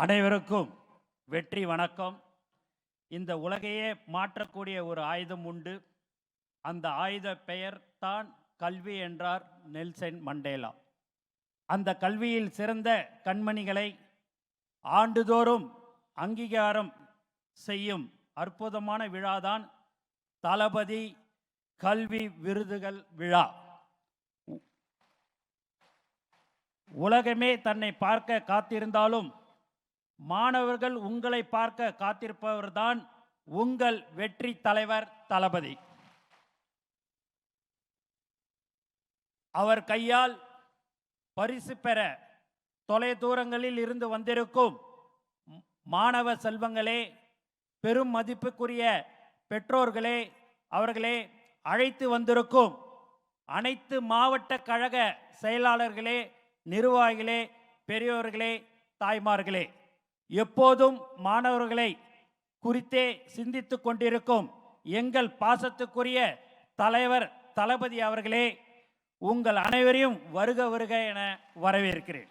அனைவருக்கும் வெற்றி வணக்கம். இந்த உலகையே மாற்றக்கூடிய ஒரு ஆயுதம் உண்டு. அந்த ஆயுத பெயர் தான் கல்வி என்றார் நெல்சன் மண்டேலா. அந்த கல்வியில் சிறந்த கண்மணிகளை ஆண்டுதோறும் அங்கீகாரம் செய்யும் அற்புதமான விழாதான் தளபதி கல்வி விருதுகள் விழா. உலகமே தன்னை பார்க்க காத்திருந்தாலும் மாணவர்கள் உங்களை பார்க்க காத்திருப்பவர்தான் உங்கள் வெற்றி தலைவர் தளபதி. அவர் கையால் பரிசு பெற தொலை தூரங்களில் இருந்து வந்திருக்கும் மாணவ செல்வங்களே பெரும் மதிப்புக்குரிய பெற்றோர்களே அவர்களே அழைத்து வந்திருக்கும் அனைத்து மாவட்ட கழக செயலாளர்களே நிர்வாகிகளே பெரியோர்களே தாய்மார்களே. எப்போதும் மாணவர்களை குறித்தே சிந்தித்து கொண்டிருக்கும் எங்கள் பாசத்துக்குரிய தலைவர் தளபதி அவர்களே உங்கள் அனைவரையும் வருக வருக என வரவேற்கிறேன்.